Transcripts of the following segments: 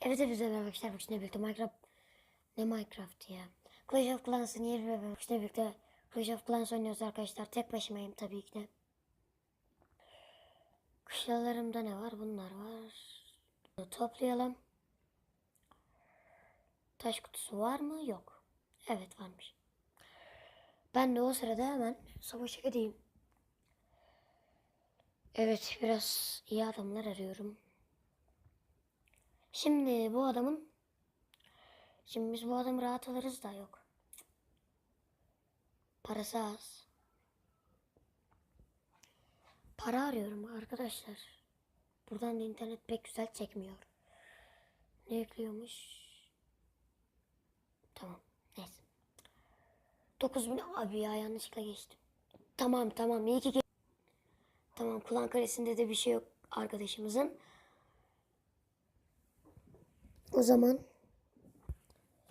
Evet hepinize merhaba arkadaşlar. Bugün sizinle birlikte Minecraft ne Minecraft ya? Clash of Clans'ın yeni ve bugün sizinle birlikte Clash of Clans oynuyoruz arkadaşlar. Tek başımayım tabii ki de. Kışlalarımda ne var? Bunlar var. Bunu toplayalım. Taş kutusu var mı? Yok. Evet varmış. Ben de o sırada hemen savaşa gideyim. Evet biraz iyi adamlar arıyorum. Şimdi bu adamın Şimdi biz bu adamı rahat alırız da yok. Parası az. Para arıyorum arkadaşlar. Buradan da internet pek güzel çekmiyor. Ne ekliyormuş? Tamam. Neyse. 9000 abi ya yanlışlıkla geçtim. Tamam tamam iyi ki Tamam kulağın karesinde de bir şey yok arkadaşımızın. O zaman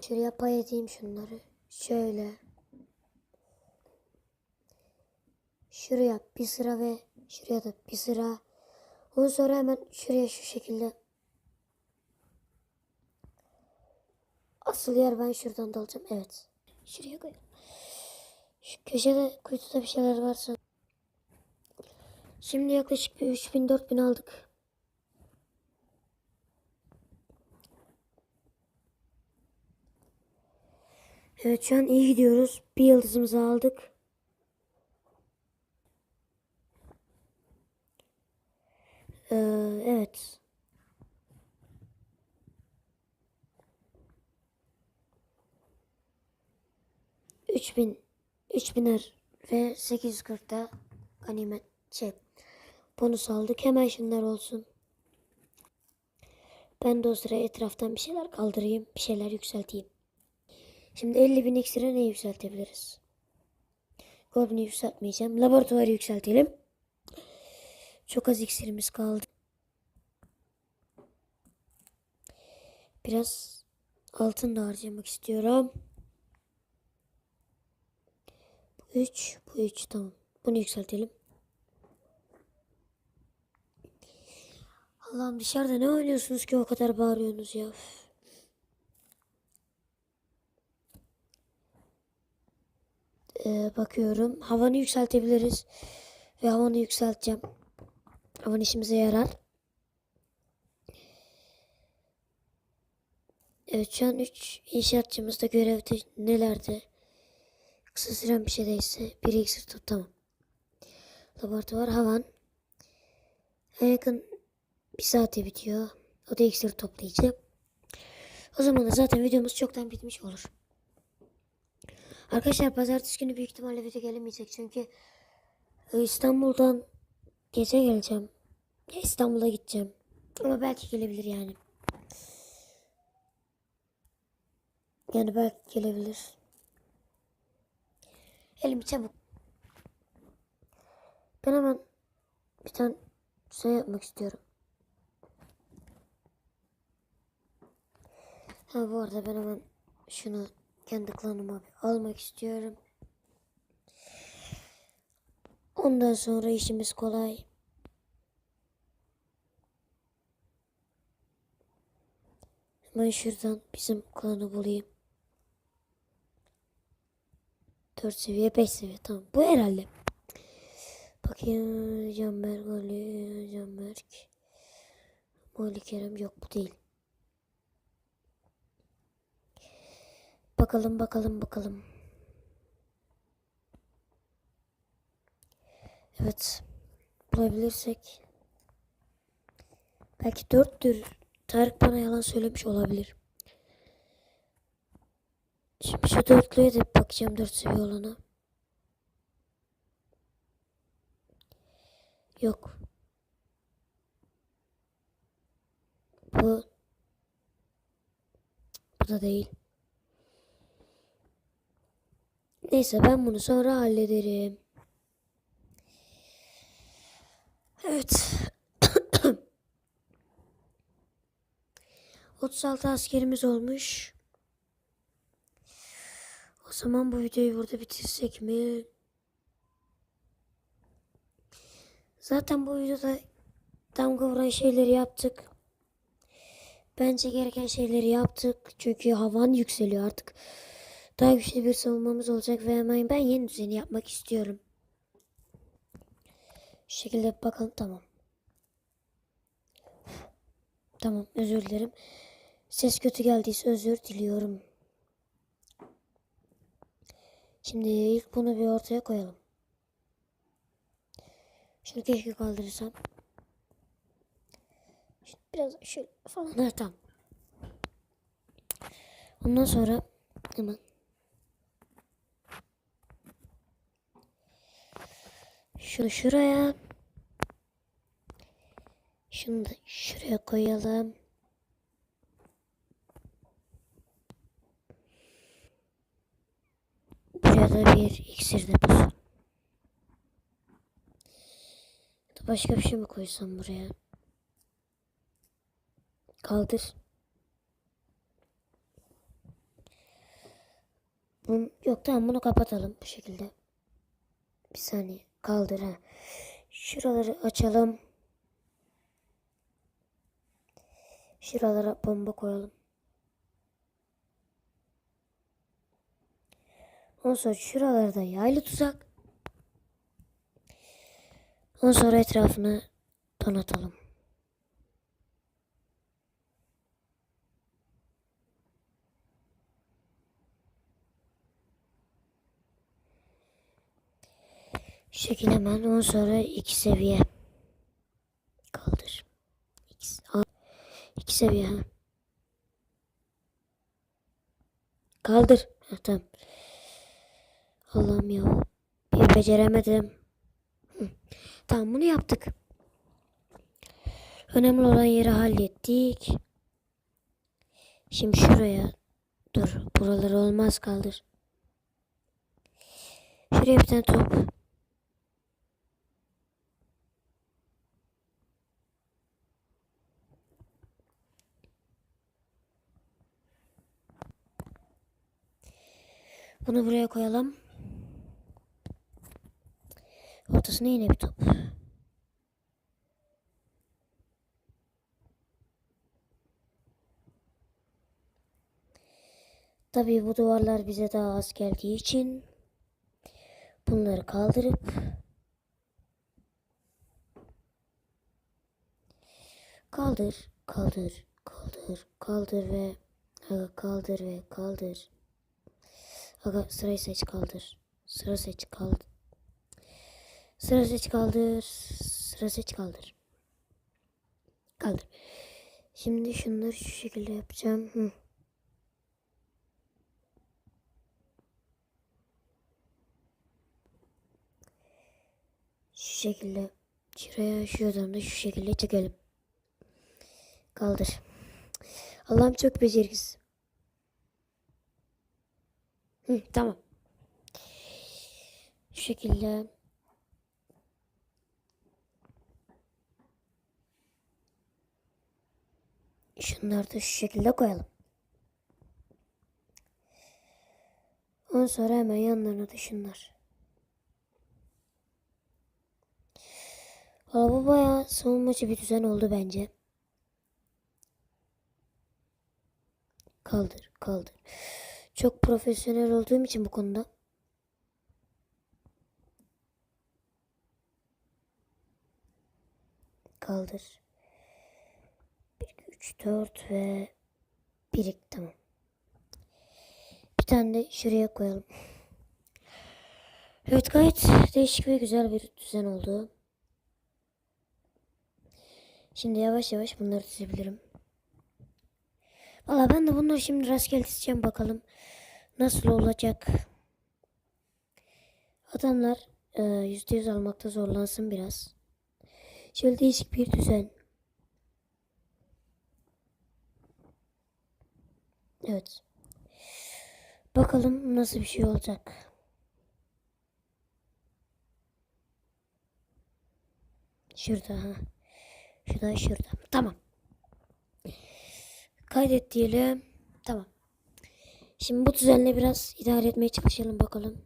şuraya pay edeyim şunları. Şöyle. Şuraya bir sıra ve şuraya da bir sıra. Ondan sonra hemen şuraya şu şekilde. Asıl yer ben şuradan da alacağım. Evet. Şuraya koyalım. Şu köşede kuytuda bir şeyler varsa. Şimdi yaklaşık bir 3000 4000 aldık. Evet şu an iyi gidiyoruz. Bir yıldızımızı aldık. Ee, evet. Üç bin, üç biner ve 840'da ganimet şey bonus aldık. Hemen şunlar olsun. Ben de o sıra etraftan bir şeyler kaldırayım, bir şeyler yükselteyim. Şimdi 50 bin iksire ne yükseltebiliriz? Goblin'i yükseltmeyeceğim. Laboratuvarı yükseltelim. Çok az iksirimiz kaldı. Biraz altın da harcamak istiyorum. Bu 3, bu 3 tamam. Bunu yükseltelim. Allah'ım dışarıda ne oynuyorsunuz ki o kadar bağırıyorsunuz ya. Ee, bakıyorum. Havanı yükseltebiliriz. Ve havanı yükselteceğim. Havan işimize yarar. Evet şu an 3 inşaatçımızda görevde nelerde? Kısa süren bir şey değilse. Bir iksir tut tamam. Laboratuvar havan. En yakın bir saate bitiyor. O da iksir toplayacağım. O zaman da zaten videomuz çoktan bitmiş olur. Arkadaşlar pazartesi günü büyük ihtimalle video gelemeyecek çünkü e, İstanbul'dan gece geleceğim. İstanbul'a gideceğim. Ama belki gelebilir yani. Yani belki gelebilir. Elimi çabuk. Ben hemen bir tane şey yapmak istiyorum. Ha bu arada ben hemen şunu kendi klanıma almak istiyorum. Ondan sonra işimiz kolay. Hemen şuradan bizim klanı bulayım. 4 seviye 5 seviye tamam. Bu herhalde. Bakayım Canberk Ali Canberk. Mali Kerem yok bu değil. Bakalım bakalım bakalım. Evet. Bulabilirsek. Belki dörttür. Tarık bana yalan söylemiş olabilir. Şimdi şu dörtlüye de bakacağım dört seviye olana. Yok. Bu. Bu da değil. Neyse ben bunu sonra hallederim. Evet. 36 askerimiz olmuş. O zaman bu videoyu burada bitirsek mi? Zaten bu videoda damga vuran şeyleri yaptık. Bence gereken şeyleri yaptık. Çünkü havan yükseliyor artık. Daha güçlü bir savunmamız olacak ve hemen ben yeni düzeni yapmak istiyorum. Şu şekilde bakalım tamam. Tamam özür dilerim. Ses kötü geldiyse özür diliyorum. Şimdi ilk bunu bir ortaya koyalım. Şunu keşke kaldırırsam. Şunu biraz şöyle falan. Ha, tamam. Ondan sonra hemen şunu şuraya şunu da şuraya koyalım. Buraya da bir iksir deposu. Başka bir şey mi koysam buraya? Kaldır. Bunu, yok tamam bunu kapatalım bu şekilde. Bir saniye kaldır ha. Şuraları açalım. Şuralara bomba koyalım. Ondan sonra şuralarda yaylı tuzak. Ondan sonra etrafını donatalım. Şu şekilde hemen ondan sonra iki seviye kaldır. İki, a- iki seviye ha. Kaldır. Ha, tamam. Allah'ım ya. Bir beceremedim. Hı. Tamam bunu yaptık. Önemli olan yeri hallettik. Şimdi şuraya dur. Buraları olmaz kaldır. Şuraya bir tane top. Bunu buraya koyalım. Ortasına yine bir top. Tabii bu duvarlar bize daha az geldiği için bunları kaldırıp kaldır, kaldır, kaldır, kaldır ve kaldır ve kaldır. Aga sırayı seç kaldır. Sıra seç kaldır. Sıra seç kaldır. Sıra seç kaldır. Kaldır. Şimdi şunları şu şekilde yapacağım. Hı. Şu şekilde şuraya şuradan da şu şekilde çekelim. Kaldır. Allah'ım çok beceriksiz. Hı, tamam. Şu şekilde şunları da şu şekilde koyalım. Ondan sonra hemen yanlarına da şunlar. Bu bayağı savunmacı bir düzen oldu bence. Kaldır, kaldır. Çok profesyonel olduğum için bu konuda. Kaldır. 1, 2, 3, 4 ve 1, tamam. Bir tane de şuraya koyalım. Evet gayet değişik ve güzel bir düzen oldu. Şimdi yavaş yavaş bunları dizebilirim. Valla ben de bunları şimdi rastgele dizeceğim bakalım. Nasıl olacak? Adamlar e, yüzde yüz almakta zorlansın biraz. Şöyle değişik bir düzen. Evet. Bakalım nasıl bir şey olacak. Şurada ha. Şurada şurada. Tamam. Kaydet diyelim. Tamam. Şimdi bu düzenle biraz idare etmeye çalışalım bakalım.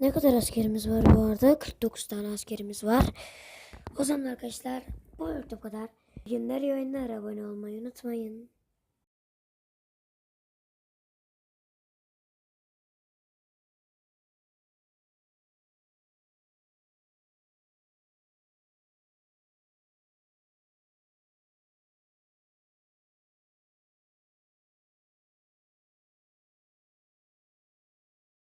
Ne kadar askerimiz var bu arada? 49 tane askerimiz var. O zaman arkadaşlar bu bu kadar. Günler oyunlara abone olmayı unutmayın.